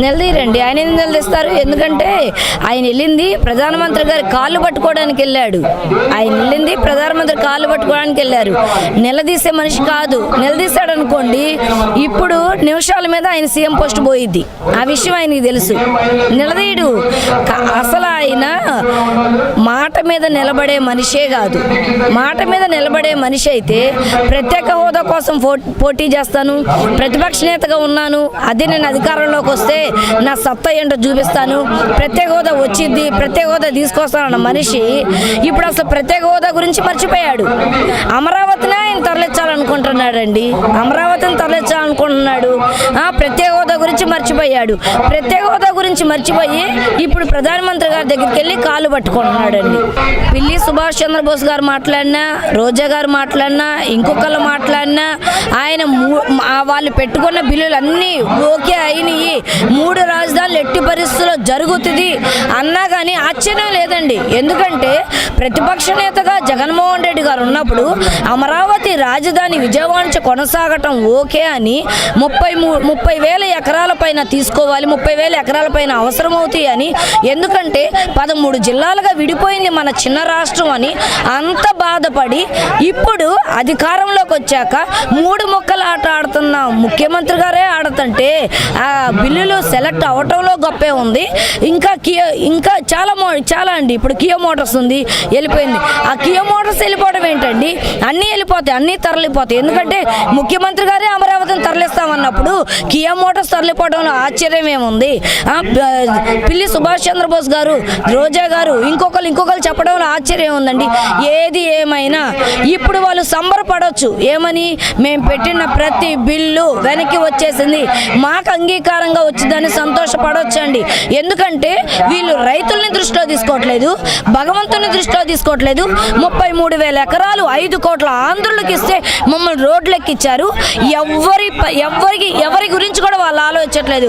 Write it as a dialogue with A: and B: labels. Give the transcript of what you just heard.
A: నిలదీరండి. ఆయన ఎందుకు నిలదీస్తారు? ఎందుకంటే ఆయన వెళ్ళింది ప్రధానమంత్రి గారి కాళ్ళు పట్టుకోవడానికి వెళ్ళాడు. ఆయన వెళ్ళింది ప్రధానమంత్రి కాళ్ళు పట్టుకోవడానికి వెళ్ళారు. నిలదీసే మనిషి కాదు. నిలదీశాడు అనుకోండి ఇప్పుడు నిమిషాల మీద ఆయన సీఎం పోస్ట్ పోయిద్ది. ఆ విషయం ఆయనకి తెలుసు. నిలదీయడు. అసలు ఆయన మాట మీద నిలబడే మనిషే కాదు. మాట మీద నిలబడే మనిషి అయితే ప్రత్యేక హోదా కోసం పో- పోటీ చేస్తాను ప్రతిపక్ష నేతగా ఉన్నాను అదే నేను అధికారంలోకి వస్తే నా సత్తా ఏంటో చూపిస్తాను. ప్రత్యేక హోదా వచ్చింది ప్రత్యేక హోదా తీసుకొస్తానన్న మనిషి ఇప్పుడు అసలు ప్రత్యేక హోదా గురించి మర్చిపోయాడు. అమరావతిని అమరావతిని తరలించాలనుకుంటున్నాడండి. అమరావతిని తరలించాలనుకుంటున్నాడు. ప్రత్యేక హోదా గురించి మర్చిపోయాడు. ప్రత్యేక హోదా గురించి మర్చిపోయి ఇప్పుడు ప్రధానమంత్రి గారి దగ్గరికి వెళ్ళి కాలు పట్టుకుంటున్నాడండి. పిల్లి సుభాష్ చంద్రబోస్ గారు మాట్లాడినా రోజా గారు మాట్లాడినా ఇంకొకళ్ళు మాట్లాడినా ఆయన మూ- వాళ్ళు పెట్టుకున్న బిల్లులు అన్నీ ఓకే అయినాయి. మూడు రాజధానులు ఎట్టి పరిస్థితుల్లో జరుగుతుంది అన్నా కానీ ఆశ్చర్యం లేదండి. ఎందుకంటే ప్రతిపక్ష నేతగా జగన్మోహన్ రెడ్డి గారు ఉన్నప్పుడు అమరావతి రాజధాని విజయవాడ నుంచి కొనసాగటం ఓకే అని ముప్పై ముప్పై వేల ఎకరాల పైన తీసుకోవాలి ముప్పై వేల ఎకరాల పైన అవసరం అవుతాయి అని. ఎందుకంటే పదమూడు జిల్లాలుగా విడిపోయింది మన చిన్న రాష్ట్రం అని అంత బాధపడి ఇప్పుడు అధికారంలోకి వచ్చాక మూడు మొక్కలు ఆట ఆడుతున్న ముఖ్యమంత్రి గారే ఆడుతుంటే ఆ బిల్లులు సెలెక్ట్ అవటంలో గొప్పే ఉంది. ఇంకా కియో ఇంకా చాలా మో చాలా అండి. ఇప్పుడు కియో మోటార్స్ ఉంది వెళ్ళిపోయింది. ఆ కియో మోటార్స్ వెళ్ళిపోవడం ఏంటండి అన్నీ వెళ్ళిపోతాయి అన్నీ తరలిపోతాయి. ఎందుకంటే ముఖ్యమంత్రి గారే అమరావతిని తరలిస్తామన్నప్పుడు కియా మోటార్స్ తరలిపోవడంలో ఆశ్చర్యం ఏముంది? పిల్లి సుభాష్ చంద్రబోస్ గారు రోజా గారు ఇంకొకరు ఇంకొకరు చెప్పడంలో ఆశ్చర్యం ఉందండి. ఏది ఏమైనా ఇప్పుడు వాళ్ళు సంబరపడవచ్చు ఏమని? మేము పెట్టిన ప్రతి బిల్లు వెనక్కి వచ్చేసింది. మాకు అంగీకారంగా వచ్చిందని సంతోషపడవచ్చు అండి ఎందుకంటే వీళ్ళు రైతుల్ని దృష్టిలో తీసుకోవట్లేదు భగవంతుని దృష్టిలో తీసుకోవట్లేదు. ముప్పై మూడు వేల ఎకరాలు ఐదు కోట్ల ఆంధ్రులకు ఇస్తే మమ్మల్ని రోడ్లెక్కిచ్చారు. ఎవరి ఎవ్వరి ఎవరికి ఎవరి గురించి కూడా వాళ్ళు ఆలోచించట్లేదు.